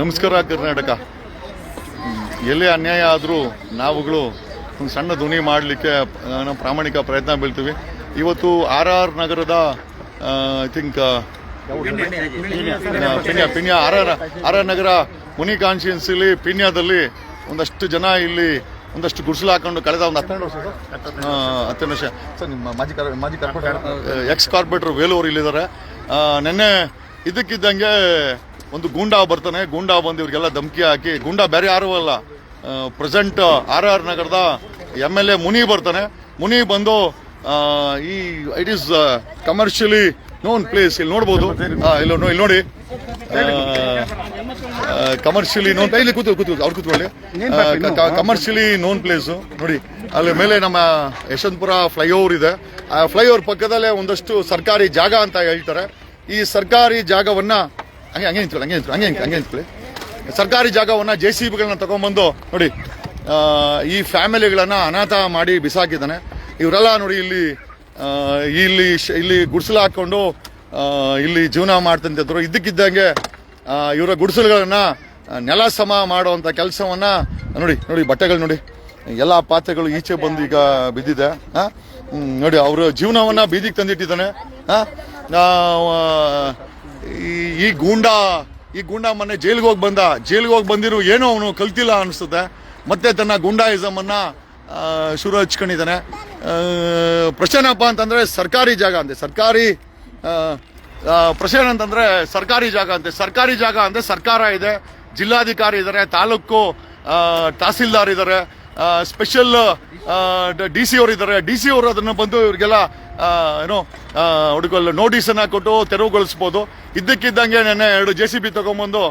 ನಮಸ್ಕಾರ ಕರ್ನಾಟಕ. ಎಲ್ಲಿ ಅನ್ಯಾಯ ಆದರೂ ನಾವುಗಳು ಒಂದು ಸಣ್ಣ ಧ್ವನಿ ಮಾಡಲಿಕ್ಕೆ ನಾವು ಪ್ರಾಮಾಣಿಕ ಪ್ರಯತ್ನ ಬೀಳ್ತೀವಿ. ಇವತ್ತು ಆರ್ ಆರ್ ನಗರದ I think Peenya Peenya R R R R Nagar ಮುನಿ ಕಾನ್ಸ್ಟಿಟ್ಯೂನ್ಸಿಲಿ ಪಿನ್ಯಾದಲ್ಲಿ ಒಂದಷ್ಟು ಜನ ಇಲ್ಲಿ ಒಂದಷ್ಟು ಗುಡಿಸಲು ಹಾಕೊಂಡು ಕಳೆದ ಒಂದು ಹತ್ತೆರಡು ವರ್ಷ? ಹತ್ತೆರಡು ವರ್ಷ. ಸರ್ ನಿಮ್ಮ ಮಾಜಿ ಮಾಜಿ ಕಾರ್ಪೊರೇಟರ್ ಎಕ್ಸ್ ಕಾರ್ಪೊರೇಟರ್ ವೇಲೂರು ಇಲ್ಲಿದ್ದಾರೆ. ನೆನ್ನೆ ಇದಕ್ಕಿದ್ದಂಗೆ ಒಂದು ಗೂಂಡಾ ಬರ್ತಾನೆ. ಗೂಂಡಾ ಬಂದು ಇವ್ರಿಗೆಲ್ಲ ಧಮಕಿ ಹಾಕಿ ಗೂಂಡಾ ಬೇರೆ ಯಾರೂ ಅಲ್ಲ ಪ್ರೆಸೆಂಟ್ ಆರ್ ಆರ್ ನಗರದ ಎಂ ಎಲ್ ಎ ಮುನಿ ಬರ್ತಾನೆ. ಮುನಿ ಬಂದು ಈ it is commercially known place ಇಲ್ಲಿ ನೋಡ್ಬೋದು. ಇಲ್ಲಿ ಇಲ್ಲಿ ನೋಡಿ. ಕಮರ್ಷಿಯಲಿ ನೋನ್ ಇಲ್ಲಿ ಕೂತು ಕೂತು ಅವ್ರು ಕೂತ್ಕೊಳ್ಳಿ. ಕಮರ್ಷಿಯಲಿ ನೋನ್ ಪ್ಲೇಸು ನೋಡಿ ಅಲ್ಲಿ ಮೇಲೆ ನಮ್ಮ ಯಶವಂತಪುರ ಫ್ಲೈಓವರ್ ಇದೆ. ಆ ಫ್ಲೈಓವರ್ ಪಕ್ಕದಲ್ಲೇ ಒಂದಷ್ಟು ಸರ್ಕಾರಿ ಜಾಗ ಅಂತ ಹೇಳ್ತಾರೆ. ಈ ಸರ್ಕಾರಿ ಜಾಗವನ್ನ ಹಂಗೆ ಹಂಗೆ ನಿಂತ್ಕೊಳ್ಳಿ ಹಂಗೆ ನಿಂತ್ಕೊಳ್ಳಿ ಹಂಗೆ ನಿಂತ್ಕೊಳ್ಳಿ, ಹಂಗೆ ನಿಂತ್ಕೊಳ್ಳಿ. ಸರ್ಕಾರಿ ಜಾಗವನ್ನ ಜೆ ಸಿ ಬಿಗಳನ್ನ ತಗೊಂಡ್ಬಂದು ನೋಡಿ ಈ ಫ್ಯಾಮಿಲಿಗಳನ್ನ ಅನಾಥ ಮಾಡಿ ಬಿಸಾಕಿದ್ದಾನೆ. ಇವರೆಲ್ಲ ನೋಡಿ ಇಲ್ಲಿ ಇಲ್ಲಿ ಇಲ್ಲಿ ಗುಡಿಸಲು ಹಾಕೊಂಡು ಇಲ್ಲಿ ಜೀವನ ಮಾಡ್ತಂತಿದ್ರು ಇದ್ದಕ್ಕಿದ್ದಂಗೆ ಇವರ ಗುಡಿಸಲುಗಳನ್ನ ನೆಲ ಸಮ ಮಾಡುವಂತ ಕೆಲಸವನ್ನ ನೋಡಿ ನೋಡಿ ಬಟ್ಟೆಗಳು ನೋಡಿ. ಎಲ್ಲ ಪಾತ್ರೆಗಳು ಈಚೆ ಬಂದು ಈಗ ಬಿದ್ದಿದೆ. ನೋಡಿ ಅವರ ಜೀವನವನ್ನ ಬೀದಿಗೆ ತಂದಿಟ್ಟಿದ್ದಾನೆ. ಆ? ಈ- ಗೂಂಡಾ ಈ ಗೂಂಡಾ ಮೊನ್ನೆ ಜೈಲಿಗೆ ಹೋಗಿ ಬಂದ. ಜೈಲಿಗೆ ಹೋಗಿ ಬಂದಿರು ಏನೋ ಅವನು ಕಲ್ತಿಲ್ಲ ಅನಿಸುತ್ತೆ. ಮತ್ತೆ ತನ್ನ ಗೂಂಡಾಯಿಸಮ್ ಅನ್ನ ಶುರು ಹಚ್ಕೊಂಡಿದ್ದಾನೆ. ಆ, ಅಂತಂದರೆ ಅಂತಂದ್ರೆ ಸರ್ಕಾರಿ ಜಾಗ ಅಂತೆ. ಸರ್ಕಾರಿ ಪ್ರಶ್ನೆ ಏನಂತಂದ್ರೆ ಸರ್ಕಾರಿ ಜಾಗ ಅಂತೆ. ಸರ್ಕಾರಿ ಜಾಗ ಅಂದ್ರೆ ಸರ್ಕಾರ ಇದೆ. ಜಿಲ್ಲಾಧಿಕಾರಿ ಇದ್ದಾರೆ ತಾಲೂಕು ತಹಸೀಲ್ದಾರ್ ಇದ್ದಾರೆ ಸ್ಪೆಷಲ್ ಡಿ ಸಿ ಅವರು ಇದ್ದಾರೆ. ಡಿ ಸಿ ಅವರು ಅದನ್ನು ಬಂದು ಇವರಿಗೆಲ್ಲ ಏನೋ ನೋಟಿಸ್ ಅನ್ನ ಕೊಟ್ಟು ತೆರವುಗೊಳಿಸ್ಬೋದು. ಇದ್ದಕ್ಕಿದ್ದಂಗೆ ನೆನ್ನೆ ಎರಡು ಜೆ ಸಿ ಬಿ ತಗೊಂಬಂದು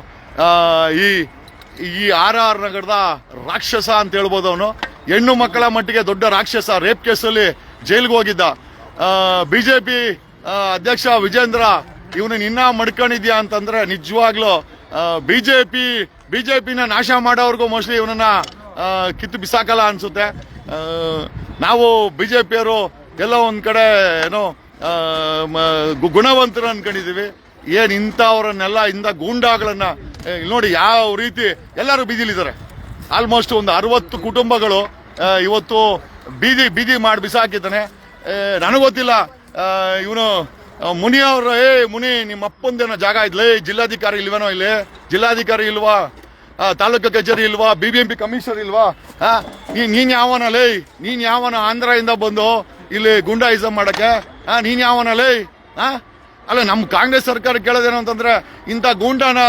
ಈ ಈ ಆರ್ ಆರ್ ನಗರದ ರಾಕ್ಷಸ ಅಂತ ಹೇಳ್ಬೋದು ಅವನು. ಹೆಣ್ಣು ಮಕ್ಕಳ ಮಟ್ಟಿಗೆ ದೊಡ್ಡ ರಾಕ್ಷಸ ರೇಪ್ ಕೇಸಲ್ಲಿ ಜೈಲಿಗೆ ಹೋಗಿದ್ದ. ಪಿ ಅಧ್ಯಕ್ಷ ವಿಜೇಂದ್ರ ಇವನು ಇನ್ನ ಮಡ್ಕೊಂಡಿದ್ಯಾ ಅಂತಂದ್ರೆ ನಿಜವಾಗ್ಲೂ ಬಿಜೆಪಿ ಬಿಜೆಪಿನ ನಾಶ ಮಾಡೋವ್ರಿಗೂ ಮೋಸ್ಟ್ಲಿ ಇವನನ್ನ ಕಿತ್ತು ಬಿಸಾಕಲ್ಲ ಅನ್ಸುತ್ತೆ. ಬಿ ಜೆ ಪಿಯವರು ಎಲ್ಲ ಒಂದ್ ಕಡೆ ಏನೋ ಗುಣವಂತರು ಅನ್ಕೊಂಡಿದೀವಿ. ಏನ್ ಇಂಥವ್ರನ್ನೆಲ್ಲ ಇಂಥ ಗೂಂಡಾಗಳನ್ನ ಇಲ್ಲಿ ನೋಡಿ ಯಾವ ರೀತಿ ಎಲ್ಲರೂ ಬೀದಿಲಿದ್ದಾರೆ. ಆಲ್ಮೋಸ್ಟ್ ಒಂದು ಅರವತ್ತು ಕುಟುಂಬಗಳು ಇವತ್ತು ಬೀದಿ ಬೀದಿ ಮಾಡಿ ಬಿಸಾಕಿದ್ದಾನೆ. ನನಗೆ ಗೊತ್ತಿಲ್ಲ ಇವನು ಮುನಿ ಅವ್ರ, ಏ, ಮುನಿ ನಿಮ್ಮ ಅಪ್ಪಂದೇನೋ ಜಾಗ ಇದ್ಲೇ, ಜಿಲ್ಲಾಧಿಕಾರಿ ಇಲ್ವೇನೋ ಇಲ್ಲಿ? ಜಿಲ್ಲಾಧಿಕಾರಿ ಇಲ್ವಾ? ತಾಲೂಕು ಕಚೇರಿ ಇಲ್ವಾ? B B M P commissioner ಇಲ್ವಾ? ನೀನ್ ಯಾವನ ಲೇ? ನೀನ್ ಯಾವನ ಆಂಧ್ರದಿಂದ ಬಂದು ಇಲ್ಲಿ ಗುಂಡಾಯಿಸಮ್ ಮಾಡಕ್ಕೆ? ನೀನ್ ಯಾವನ ಲೇ? ಅಲ್ಲ ನಮ್ಮ ಕಾಂಗ್ರೆಸ್ ಸರ್ಕಾರ ಕೇಳೋದೇನು ಅಂತಂದ್ರೆ, ಇಂಥ ಗೂಂಡಾನ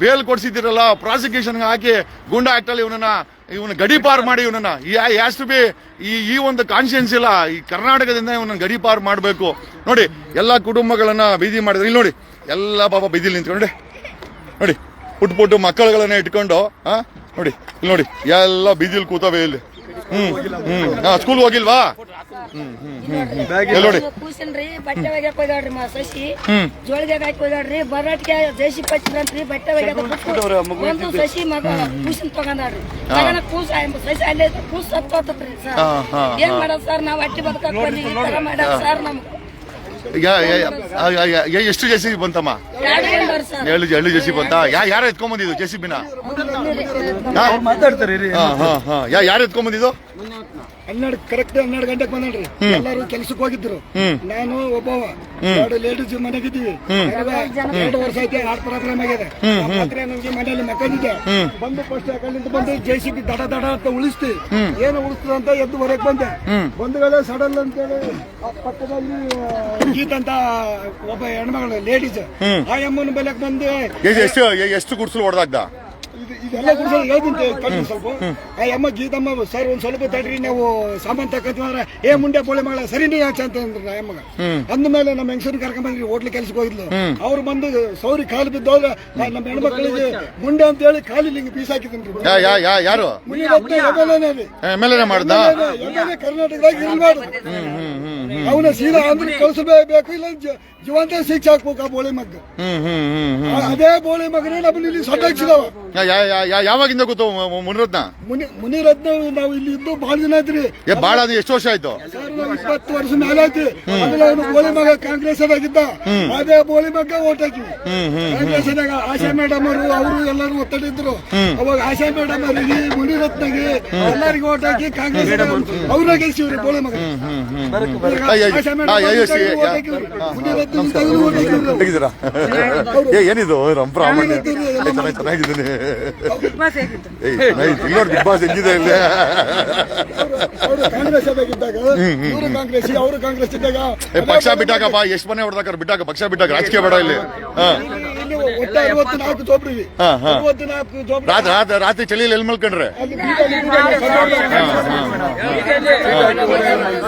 ಬೇಲ್ ಕೊಡ್ಸಿದಿರಲ್ಲ ಪ್ರಾಸಿಕ್ಯೂಷನ್ಗೆ ಹಾಕಿ ಗುಂಡಾ ಆಕ್ಟ್ ಅಲ್ಲಿ ಇವನನ್ನ, ಇವನ ಗಡಿಪಾರ್ ಮಾಡಿ ಇವನನ್ನ. ಹ್ಯಾಸ್ ಟು ಬಿ ಈ ಈ ಒಂದು ಕಾನ್ಶಿಯನ್ಸ್ ಇಲ್ಲ. ಈ ಕರ್ನಾಟಕದಿಂದ ಇವನನ್ನ ಗಡಿಪಾರ್ ಮಾಡಬೇಕು. ನೋಡಿ, ಎಲ್ಲ ಕುಟುಂಬಗಳನ್ನ ಬೀದಿ ಮಾಡಿದ್ರೆ, ಇಲ್ಲಿ ನೋಡಿ, ಎಲ್ಲ ಪಾಪ ಬೀದಿಲಿ ನಿಂತ್ಕೊಂಡು ನೋಡಿ. ಪುಟ್ಟ ಪುಟ್ಟ ಮಕ್ಕಳುಗಳನ್ನ ಇಟ್ಕೊಂಡು ಆ? ನೋಡಿ ಇಲ್ಲಿ ನೋಡಿ ಎಲ್ಲ ಬೀದಿಲಿ ಕೂತವೆ ಇಲ್ಲಿ. ಹ್ಮ್ ಹ್ಮ್. ಹಾ ಸ್ಕೂಲ್ ಹೋಗಿಲ್ವಾ? ಹ್ಮ್ ಹ್ಮ್ ಹ್ಮ್ ನೋಡಿ? ಕೂಸನ್ರಿ ಬಟ್ಟೆ ಒಗ್ಯಾಕ ಹೋಗ್ಯಾಡ್ರಿ ಮಾ ಸಸಿ. ಹ್ಮ್. ಜೋಳಿಗೆ ಹಾಕಿ ಹೋಗ್ಯಾಡ್ರಿ ಬರಾಟ್ಗೆ ಜೈಸಿ ಪಚ್ಚಿದ್ರಂತ್ರಿ ಬಟ್ಟೆ ಒಗ್ಯಾಕ ಬಿಟ್ಟು ಒಂದು ಸಸಿ ಮಗ ಕೂಸಿನ ತಗೊಂಡಾಡ್ರಿ ತಗನ ಕೂಸ ಸಸಿ ಅಲ್ಲೇ ಕೂಸ್ ಸರ್. ಹಾ, ಹಾ, ಏನ್ ಮಾಡೋದ್ ಸರ್ ನಾವ್ ಅಟ್ಟಿ ಬದುಕಕ್ ಬಂದಿವಿ ಈ ತರ ಮಾಡ್ಯಾರ ಸರ್ ಎಷ್ಟು ಜೆ ಸಿ ಬಿ ಬಂತಮ್ಮ? ಎಳ್ಳು ಏಳು ಏಳು ಜೆ ಸಿ ಬಂತ ಯಾ ಯಾರು ಎತ್ಕೊಂಬಂದಿದ್ದು ಜೆ ಸಿ ಬಿನ ಮಾತಾಡ್ತಾರೆ ಯಾರು ಹಾ ಹನ್ನೆರಡು ಕರೆಕ್ಟ್ ಹನ್ನೆರಡು ಗಂಟೆಗೆ ಬಂದ್ರಿ ಎಲ್ಲಾರು ಕೆಲ್ಸಕ್ಕೆ ಹೋಗಿದ್ರು. ನಾನು ಒಬ್ಬವ ಎರಡು ಲೇಡೀಸ್ ಮನೆಗಿದ್ದೀವಿ. ಎರಡು ವರ್ಷ ಐತೆ ಹಾರ್ಟ್ ಪ್ರಾಬ್ಲಮ್ ಆಗಿದೆ. ನಮ್ಗೆ ಮನೆಯಲ್ಲಿ ಮಕ್ಕಳಿದೆ ಬಂದು ಫಸ್ಟ್ ಅಕೌಂಟ್ ಬಂದು ಜೆ ಸಿ ಬಿ ದಡ ದಡ ಅಂತ ಉಳಿಸ್ತಿ. ಏನು ಉಳಿಸ್ತದ ಅಂತ ಎದ್ದು ಹೊರಗೆ ಬಂದೆ. ಬಂಧುಗಳೇ ಸಡಲ್ ಅಂತೇಳಿ ಆ ಪಕ್ಕದಲ್ಲಿ ಗೀತ ಅಂತ ಒಬ್ಬ ಹೆಣ್ಮಗಳು ಲೇಡೀಸ್ ಆ ಅಮ್ಮನ ಬೆಲೆಗೆ ಬಂದು ಎ- ಎಷ್ಟು ಎಷ್ಟು ಗುಡ್ಸಲು ಹೊಡೆದಾಗ್ದ? ಇದೆಲ್ಲ ಗುಡಿಸಲು ಹೇಳ್ತೀನಿ ಕಣ್ಣು ಸ್ವಲ್ಪ. ಆ ಅಮ್ಮ ಗೀತಮ್ಮ ಸರ್ ಒಂದ್ ಸ್ವಲ್ಪ ತಡ್ರಿ ನಾವು ಸಾಮಾನ್ ತಕ್ಕಂತೀವಿ ಅಂದ್ರೆ ಏ ಮುಂಡೆ ಪೋಳೆ ಮಗಳ ಸರಿ ನೀ ಯಾಚ ಅಂತ ಅಂದ್ರು ಅಮ್ಮಗ ಅಂದ್ಮೇಲೆ ನಮ್ಮ ಹೆಂಗಸರು ಕರ್ಕೊಂಡ್ ಬಂದ್ರಿ ಹೋಟ್ಲ್ ಕೆಲ್ಸಕ್ಕೆ ಹೋಗಿದ್ಲು. ಅವ್ರು ಬಂದು ಸೌರಿ ಕಾಲು ಬಿದ್ದವ್ರ ನಮ್ಮ ಹೆಣ್ಮಕ್ಳಿಗೆ ಮುಂಡೆ ಅಂತ ಹೇಳಿ ಕಾಲಿಗೆ ಹಿಂಗೆ ಪೀಸ್ ಹಾಕಿದ್ರು ಯಾರು? ಎಂ ಎಲ್ ಎ ಮಾಡ್ದ. ಕರ್ನಾಟಕದಾಗ ಇರ್ಬಾರ್ದು ಅವನ ಸೀದಾ ಅಂದ್ರೆ ಕಳಿಸಬೇಕು ಇಲ್ಲ ಜೀವಂತ ಶಿಕ್ಷೆ ಹಾಕ್ಬೇಕು ಆ ಬೋಳೆ ಮಗ್ಗ. ಆ- ಅದೇ ಬೋಳೆ ಮಗನೇ ನಮ್ಮನ್ನ ಇಲ್ಲಿ ಸೊಡ್ಡಾಕ್ಸಿದವ ಯಾ- ಯಾ- ಯಾ- ಯಾ- ಯಾವಾಗಿಂದ ಗೊತ್ತು ಮುನಿರತ್ನ? ಮುನಿ ಮುನಿರತ್ನ ನಾವು ಇಲ್ಲಿ ಇದ್ದು ಬಹಳ ದಿನ ಆಯ್ತ್ರಿ. ಏ ಬಾಳ ಅದು ಎಷ್ಟು ವರ್ಷ ಆಯ್ತು? ಇಪ್ಪತ್ತು ವರ್ಷ ಮೇಲೆ ಆಯ್ತು ಆಮೇಲೆ ಅವನು ಬೋಳಿ ಮಗ ಕಾಂಗ್ರೆಸ್ ಆಗಿದ್ದ ಅದೇ ಬೋಳಿ ಮಗ ಓಟ್ ಹಾಕಿವಿ ಕಾಂಗ್ರೆಸ್ ಆಶಾ ಮೇಡಮ್ ಅವರು ಅವರು ಎಲ್ಲರೂ ಒತ್ತಡಿದ್ರು ಅವಾಗ ಆಶಾ ಮೇಡಮ್ ಅವರಿಗೆ ಮುನಿರತ್ನಗೆ ಎಲ್ಲರಿಗೂ ಓಟ್ ಹಾಕಿ ಕಾಂಗ್ರೆಸ್ ಅವ್ರನ್ನ ಗೆಲ್ಸಿವ್ರಿ ಬೋಳೆ ಮಗ ಅವ್ರು. ಏ ಏನಿದು? ರಂಪ್ರಾಮಣ್ಯ ಚೆನ್ನಾಗಿ ಚೆನ್ನಾಗಿದ್ದೀನಿ. ಇಲ್ಲ ಬಿಗ್ ಬಾಸ್ ಹೆಂಗಿದೆ ಇಲ್ಲಿ? ಪಕ್ಷ ಬಿಟ್ಟಾಕಪ್ಪ ಎಷ್ಟು ಮನೆ ಹೊಡೆದಾಕ ಬಿಟ್ಟಾಕ ಪಕ್ಷ ಬಿಟ್ಟಾಕ ರಾಜಕೀಯ ಬೇಡ ಇಲ್ಲಿ. ಹಾ. ಜೋಬ್ರಿವಿ ಜೋಬ್ರಿ ರಾತ್ರಿ ರಾತ್ರಿ ರಾತ್ರಿ ಚಳಿಯಲ್ಲಿ ಎಲ್ಲಿ ಮಲ್ಕೊಂಡ್ರೆ?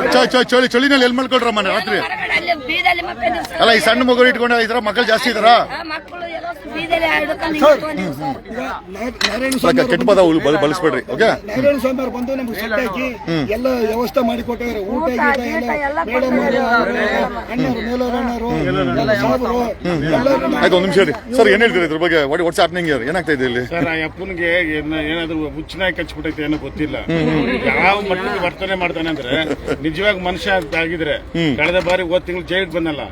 ಚ- ಚ- ಚಳಿ ಚಳಿನಲ್ಲಿ ಎಲ್ಲಿ ಮಲ್ಕೊಂಡ್ರ ಮನೆ ರಾತ್ರಿ? ಹೊರಗಡೆ ಅಲ್ಲಿ ಬೀದಲ್ಲಿ ಮಕ್ಕಳು ಅಲ್ಲ ಈ ಸಣ್ಣ ಮಗು ಇಟ್ಕೊಂಡು ಇದ್ರ ಮಕ್ಕಳು ಜಾಸ್ತಿ ಇದಾರ ಆ ಮಕ್ಕಳು ಎಲ್ಲ ಬೀದಲ್ಲಿ ಆಡ್ಕೊಂಡು ನಿಂತ್ಕೊಂಡಿದ್ರು ಸರ್ ಈಗ ನಾ- ನಾರಾಯಣ ಸ್ವಾಮಿ ಕೆಟ್ಟ ಪದ ಉಳ್- ಬಲ್- ಬಳಸ್ಬೇಡ್ರಿ ಓಕೆ? ನಾರಾಯಣ ಸ್ವಾಮಿ ಅವ್ರು ಬಂದು ನಮ್ಗೆ ಸೆಟ್ ಹಾಕಿ ಎಲ್ಲ ವ್ಯವಸ್ಥೆ ಮಾಡಿ ಕೊಟ್ಟವ್ರೆ ಊಟ ಗೀಟ ಎಲ್ಲ ಮೇಡಮ್ ಅಣ್ಣರು ಮೇಲೋರಣ್ಣರು ಎಲ್ಲ ಸಾಬ್ರು ಎಲ್ಲರೂ ಆಯ್ತು ಒಂದ್ ನಿಮಿಷ ರೀ ಸರ್ ಏನ್ ಹೇಳ್ತೀರಿ ಇದ್ರ ಬಗ್ಗೆ? ವಾಟ್ಸ್ ಹ್ಯಾಪ್ನಿಂಗ್ ಏನಾಗ್ತಾ ಇದೆ ಇಲ್ಲಿ? ಸರ್ ಆ ಅಪ್ಪನಿಗೆ ಏನ- ಏನಾದ್ರು ಹುಚ್ಚನಾಗಿ ಕಚ್ಬಿಟ್ಟೈತೆ ಏನೋ ಗೊತ್ತಿಲ್ಲ. ಯಾವ ಮಟ್ಟಕ್ಕೆ ವರ್ತನೆ ಮಾಡ್ತಾನೆ ಅಂದ್ರೆ ನಿಜವಾಗಿ ಮನುಷ್ಯ ಅಂತ ಆಗಿದ್ರೆ ಕಳೆದ ಬಾರಿ ಹೋದ್ ತಿಂಗಳು ಜೈಲ್ ಬಂದಲ್ಲ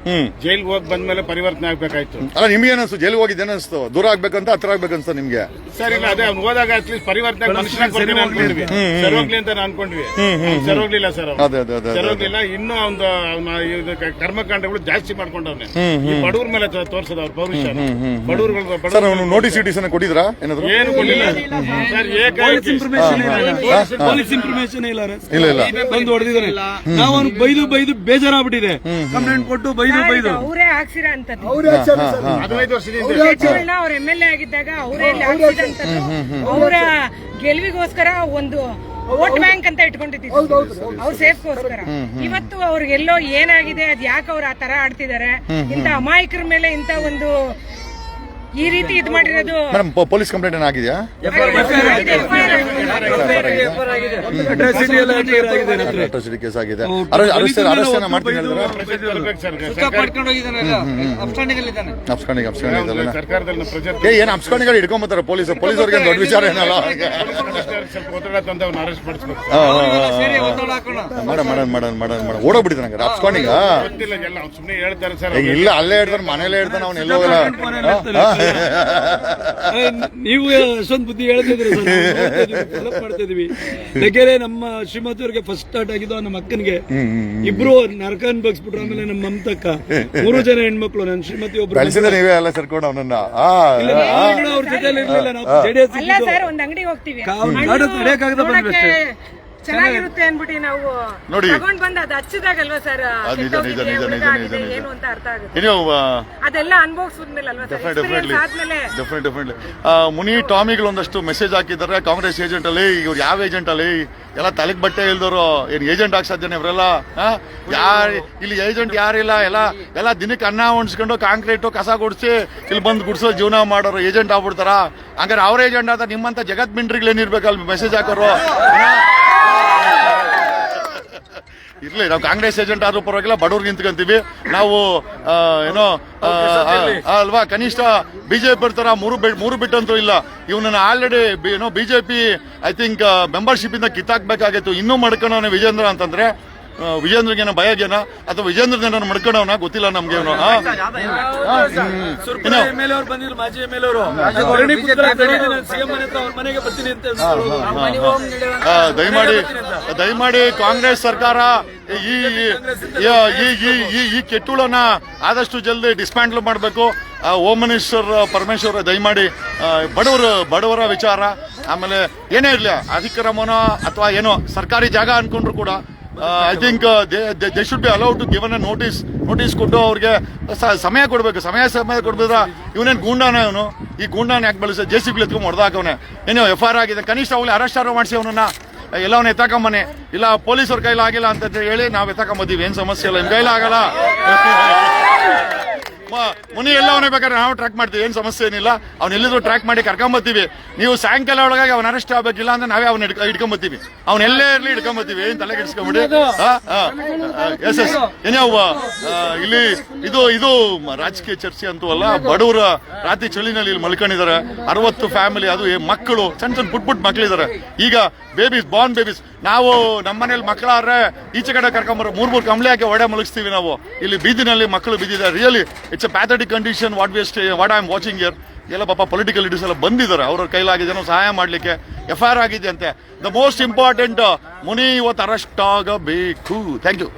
ಜೈಲ್ಗೆ ಹೋಗಿ ಬಂದ್ಮೇಲೆ ಪರಿವರ್ತನೆ ಆಗ್ಬೇಕಾಯ್ತು. ಅಲ್ಲ ನಿಮ್ಗೆ ಏನಿಸ್ತು ಜೈಲಿಗೆ ಹೋಗಿದ್ದು ಏನಿಸ್ತು ದೂರ ಆಗ್ಬೇಕಂತ ಹತ್ರ ಆಗ್ಬೇಕಂತ ನಿಮ್ಗೆ? ಸರ್ ಇಲ್ಲ ಅದೇ ಅವ್ನು ಹೋದಾಗ ಅಟ್ಲೀಸ್ಟ್ ಪರಿವರ್ತನೆ ಮನುಷ್ಯನಾಗಿ ಸರೋಗ್ಲಿ ಅನ್ಕೊಂಡ್ವಿ. ಸರ್ ಹೋಗ್ಲಿ ಅಂತ ಅನ್ಕೊಂಡ್ವಿ. ಸರ್ ಹೋಗ್ಲಿಲ್ಲ ಸರ್ ಅವ್ನು. ಅದೇ ಅದೇ ಅದೇ ಸರ್ ಅದೇ. ಹೋಗ್ಲಿಲ್ಲ ಇನ್ನೂ ಅವ್ನ ಇದು ಕ- ಕರ್ಮಕಾಂಡಗಳು ಜಾಸ್ತಿ ಮಾಡ್ಕೊಂಡವ್ನೆ. ಈ ಬಡವ್ರ ಮೇಲೆ ತೋರ್ಸದ ಅವ್ರ ಪೌರುಷ ಬಡವ್ರುಗಳು ಸರ್ ಬಡವ್ರು ಅವನು ನೋಟಿಸ್ ಇಟೀಸ್ ಅನ್ನ ಕೊಟ್ಟಿದ್ರಾ? ಏನಾದ್ರು? ಏನು ಕೊಡ್ಲಿಲ್ಲ ಸರ್ ಏಕಾಏಕಿ ಪೊಲೀಸ್ ಇನ್ಫಾರ್ಮೇಶನ್ ಇಲ್ಲ. ಇಲ್ಲ ಇಲ್ಲ. ಬಂದು ಹೊಡೆದಿದ್ದಾನೆ ನಾವು ಅವ್ನು ಬೈದು ಬೈದು ಬೇಜಾರಾಗ್ಬಿಟ್ಟಿದೆ. ಕಂಪ್ಲೇಂಟ್ ಕೊಟ್ಟು ಬೈದು ಬೈದು. ಅವರೇ ಹಾಕ್ಸಿರ ಅಂತ ಹದಿನೈದು ವರ್ಷದಿಂದ ಅವ್ರ ಎಂ ಎಲ್ ಎ ಆಗಿದ್ದಾಗ ಅವರೇ ಅವರ ಗೆಲುವಿಗೋಸ್ಕರ ಒಂದು ವೋಟ್ ಬ್ಯಾಂಕ್ ಅಂತ ಇಟ್ಕೊಂಡಿದ್ದೀವಿ. ಅವ್ರ ಸೇಫ್ಗೋಸ್ಕರ. ಇವತ್ತು ಅವ್ರಿಗೆಲ್ಲೋ ಏನಾಗಿದೆ ಅದ್ ಯಾಕೆ ಅವ್ರು ಆ ತರ ಆಡ್ತಿದ್ದಾರೆ? ಇಂತ ಅಮಾಯಕರ ಮೇಲೆ ಇಂತ ಒಂದು ಈ ರೀತಿ ಇದು ಮಾಡಿರೋದು ಮೇಡಮ್ ಪೊಲೀಸ್ ಕಂಪ್ಲೇಂಟ್ ಏನಾಗಿದೆಯಾ. ಅಟ್ರಾಸಿಟಿ ಕೇಸ್ ಆಗಿದೆ ಏನ ಅಪ್ಸ್ಕೊಂಡಿಗಳು ಹಿಡ್ಕೊಂಬತ್ತಾರೆ ಪೊಲೀಸ್ ಪೊಲೀಸರಿಗೆ ದೊಡ್ಡ ವಿಚಾರ ಏನಲ್ಲ madam madam madam madam arrest ಮಾಡಿಸ್ಬೇಕು ಮಾಡನ್ ಮಾಡನ್ ಮಾಡನ್ ಮಾಡನ್ ಮಾಡ ಓಡೋಗ್ಬಿಟ್ಟಿದ್ದ ನಂಗೆ ಅಪ್ಸ್ಕೊಂಡಿಗ ಗೊತ್ತಿಲ್ಲ ಎಲ್ಲ ಸುಮ್ಮನೆ ಹೇಳ್ತಾರೆ ಸರ್ ಇಲ್ಲ ಅಲ್ಲೇ ಹೇಳ್ತಾರೆ ಮನೇಲೇ ಹೇಳ್ತಾನೆ ಅವ್ನು ಎಲ್ಲೋಗಲ್ಲ ನೀವು ಅಷ್ಟೊಂದು ಬುದ್ಧಿ ಹೇಳ್ತಿದ್ರಿ ಡೆವಲಪ್ ಮಾಡ್ತಾ ಇದೀವಿ. ಯಾಕೆಂದ್ರೆ ನಮ್ಮ ಶ್ರೀಮತಿಯವ್ರಿಗೆ ಫಸ್ಟ್ ಸ್ಟಾರ್ಟ್ ಆಗಿದ್ದು ನಮ್ಮ ಅಕ್ಕನಿಗೆ. ಇಬ್ರು ನರಕ ಅನ್ಬಗ್ಸ್ಬಿಟ್ರು ಆಮೇಲೆ ನಮ್ಮ ಮಮತಕ್ಕ. ಮೂರು ಜನ ಹೆಣ್ಮಕ್ಳು ನನ್ನ ಶ್ರೀಮತಿ ಒಬ್ರು ನೀವೇ ಎಲ್ಲ ಸರ್ಕೊಂಡು ಅವನನ್ನ. ಅವ್ರ ಜೊತೆ ಇರ್ಲಿಲ್ಲ ನಾವು ಜೆಡಿಎಸ್ ಅಲ್ಲ ಸರ್ ಒಂದ್ ಅಂಗಡಿಗೆ ಹೋಗ್ತೀವಿ. ಕಾವು ಹಣ್ಣು ನಾಡು ಬಂದ್ವಿ ಅಷ್ಟೇ. ಚೆನ್ನಾಗಿರುತ್ತೆ ಅನ್ಬಿಟ್ಟು ನಾವು ನೋಡಿ. ತಗೊಂಡ್ ಬಂದ್ ಅದ್ ಹಚ್ಚಿದಾಗಲ್ವಾ ಸರ್ ನಿಜ, ನಿಜ, ನಿಜ, ನಿಜ, ನಿಜ, ನಿಜ. ಏನು ಅಂತ ಅರ್ಥ ಆಗುತ್ತೆ. ಇನ್ನು ಅದೆಲ್ಲ ಅನ್ಭವಿಸಿದ್ಮೇಲೆ ಅಲ್ವಾ ಸರ್ ಡೆಫಿನೆಟ್ಲಿ ಆದ್ಮೇಲೆ. ಡೆಫಿನೆಟ್ ಡೆಫಿನೆಟ್ಲಿ ಮುನಿ ಟಾಮಿಗಳು ಒಂದಷ್ಟು ಮೆಸೇಜ್ ಹಾಕಿದ್ದಾರೆ. ಕಾಂಗ್ರೆಸ್ ಏಜೆಂಟ್ ಅಲ್ಲಿ ಇವ್ರು ಯಾವ ಏಜೆಂಟ್ ಅಲ್ಲಿ? ಎಲ್ಲ ತಲೆಗೆ ಬಟ್ಟೆ ಇಲ್ದವರು ಏನ್ ಏಜೆಂಟ್ ಆಗಿ ಸಾಧ್ಯನೇ ಇವರೆಲ್ಲ? ಯಾರ ಇಲ್ಲಿ ಏಜೆಂಟ್ ಯಾರಿಲ್ಲ? ಎಲ್ಲ ಎಲ್ಲ ದಿನಕ್ಕೆ ಅನ್ನ ಉಣ್ಸ್ಕೊಂಡು ಕಾಂಕ್ರೀಟು ಕಸ ಗುಡಿಸಿ ಇಲ್ಲಿ ಬಂದು ಗುಡ್ಸೋ ಜೀವನ ಮಾಡೋರು ಏಜೆಂಟ್ ಆಗ್ಬಿಡ್ತಾರ? ಹಂಗಾರೆ ಅವ್ರ ಏಜೆಂಟ್ ಆದ ನಿಮ್ಮಂತ ಜಗತ್ ಮಿಂಟ್ರಿಗಳು ಏನಿರ್ಬೇಕಲ್ಲ ಮೆಸೇಜ್ ಹಾಕೋರು? ಇರ್ಲಿ ನಾವು ಕಾಂಗ್ರೆಸ್ ಏಜೆಂಟ್ ಆದ್ರೂ ಪರವಾಗಿಲ್ಲ ಬಡವ್ರಿಗೆ ನಿಂತ್ಕೊಂತೀವಿ. ನಾವು ಏನೋ ಅಲ್ವಾ ಕನಿಷ್ಠ ಬಿಜೆಪಿ ಇರ್ತಾರ ಮೂರು ಮೂರು ಬಿಟ್ಟಂತೂ ಇಲ್ಲ. ಇವನನ್ನ ಆಲ್ರೆಡಿ ಏನೋ ಬಿಜೆಪಿ ಐ ಥಿಂಕ್ ಮೆಂಬರ್ಶಿಪ್ ಇಂದ ಕಿತ್ತಾಕ್ಬೇಕಾಗಿತ್ತು. ಇನ್ನೂ ಮಾಡ್ಕೊಂಡು ವಿಜೇಂದ್ರ ಅಂತಂದ್ರೆ ವಿಜೇಂದ್ರಗೇನ ಭಯಗೇನ ಅಥವಾ ವಿಜೇಂದ್ರನ ಮಡ್ಕೊಂಡವನ? ಗೊತ್ತಿಲ್ಲ ನಮ್ಗೆ ದಯಮಾಡಿ ದಯಮಾಡಿ ಕಾಂಗ್ರೆಸ್ ಸರ್ಕಾರ ಈ ಈ- ಕೆಟ್ಟುಳನ್ನ ಆದಷ್ಟು ಜಲ್ದಿ ಡಿಸ್ಮ್ಯಾಂಟ್ಲ್ ಮಾಡಬೇಕು. ಹೋಮ್ ಮಿನಿಸ್ಟರ್ ಪರಮೇಶ್ವರ ದಯಮಾಡಿ ಬಡವರು ಬಡವರ ವಿಚಾರ. ಆಮೇಲೆ ಏನೇ ಇರಲಿ ಅಧಿಕ್ರಮನೋ ಅಥವಾ ಏನೋ ಸರ್ಕಾರಿ ಜಾಗ ಅನ್ಕೊಂಡ್ರು ಕೂಡ I think they should be allowed to given a notice notice ಕೊಟ್ಟು ಅವ್ರಿಗೆ ಸಮಯ ಕೊಡಬೇಕು. ಸಮಯ ಸಮಯ ಕೊಡ್ಬಿದ್ರ ಇವನೇನು ಗೂಂಡಾನ ಇವನು? ಈ ಗೂಂಡಾನ ಯಾಕೆ ಬಳಸ ಜೆ ಸಿ ಬಿ ಎತ್ಕೊಂಡು ಹೊಡೆದಾಕವನೆ. ಏನೋ ಎಫ್ ಆರ್ ಆಗಿದೆ. ಕನಿಷ್ಠ ಅವಳು ಅರೆಸ್ಟ್ ಆರೋ ಮಾಡಿಸಿ ಅವನನ್ನ. ಎಲ್ಲವನ್ನ ಎತ್ತಾಕೊಂಬನೆ. ಇಲ್ಲ ಪೊಲೀಸರ ಕೈಲಿ ಆಗಿಲ್ಲ ಅಂತ ಹೇಳಿ ನಾವು ಎತ್ತಾಕೊಂಬತ್ತೀವಿ ಏನು ಸಮಸ್ಯೆ ಇಲ್ಲ. ನಿಮ್ಮ ಕೈಲಾಗಲ್ಲ. ಮುನಿ ಎಲ್ಲ ಅವನೇ ಬೇಕಾದ್ರೆ ನಾವು ಟ್ರ್ಯಾಕ್ ಮಾಡ್ತೀವಿ ಏನು ಸಮಸ್ಯೆ ಏನಿಲ್ಲ. ಅವ್ನ ಎಲ್ಲಿದ್ರು ಟ್ರ್ಯಾಕ್ ಮಾಡಿ ಕರ್ಕೊಂಬತ್ತೀವಿ. ನೀವು ಸಾಯಂಕಾಲ ಒಳಗಾಗಿ ಅವ್ನ ಅರೆಸ್ಟ್ ಆಗಬೇಕಿಲ್ಲ ಅಂದ್ರೆ ನಾವೇ ಅವ್ನ ಹಿಡ್ಕೊಂಬತ್ತೀವಿ. ಅವ್ನ ಎಲ್ಲೇ ಇರ್ಲಿ ಹಿಡ್ಕೊಂಬತ್ತೀವಿ ಏನು ತಲೆ ಕೆಡಿಸ್ಕೊಂಬಿಡಿ ಎಸ್ ಎಸ್ ಏನ್ಯಾವ ಇಲ್ಲಿ ಇದು ಇದು ರಾಜಕೀಯ ಚರ್ಚೆ ಅಂತೂ ಅಲ್ಲ ಬಡವರ ರಾತ್ರಿ ಚಳಿನಲ್ಲಿ ಇಲ್ಲಿ ಮಲ್ಕೊಂಡಿದ್ದಾರೆ. ಅರವತ್ತು ಫ್ಯಾಮಿಲಿ ಅದು ಮಕ್ಕಳು ಸಣ್ಣ ಸಣ್ಣ ಪುಟ್ ಪುಟ್ ಮಕ್ಕಳಿದ್ದಾರೆ ಈಗ ಬೇಬೀಸ್ ಬಾರ್ನ್ ಬೇಬೀಸ್ ನಾವು ನಮ್ಮ ಮನೇಲಿ ಮಕ್ಕಳಾದ್ರೆ ಈಚೆ ಕಡೆ ಕರ್ಕೊಂಬರೋ ಮೂರ್ ಮೂರು ಕಂಬಳಿ ಹಾಕಿ ಒಡೆ ಮುಳುಗಿಸ್ತೀವಿ ನಾವು. ಇಲ್ಲಿ ಬೀದಿನಲ್ಲಿ ಮಕ್ಕಳು ಬಿದ್ದಿದ್ದಾರೆ really it's a pathetic condition what we stay what I am watching year ಎಲ್ಲ ಪಾಪ ಪೊಲಿಟಿಕಲ್ ಲೀಡರ್ಸ್ ಎಲ್ಲ ಬಂದಿದ್ದಾರೆ. ಅವ್ರ ಕೈಲಾಗಿದೆ ಸಹಾಯ ಮಾಡಲಿಕ್ಕೆ ಎಫ್ ಐ ಆರ್ ಆಗಿದೆ ಅಂತೆ ದ ಮೋಸ್ಟ್ ಇಂಪಾರ್ಟೆಂಟ್ ಮುನಿ ಇವತ್ತು ಅರೆಸ್ಟ್ ಆಗಬೇಕು ಥ್ಯಾಂಕ್ ಯು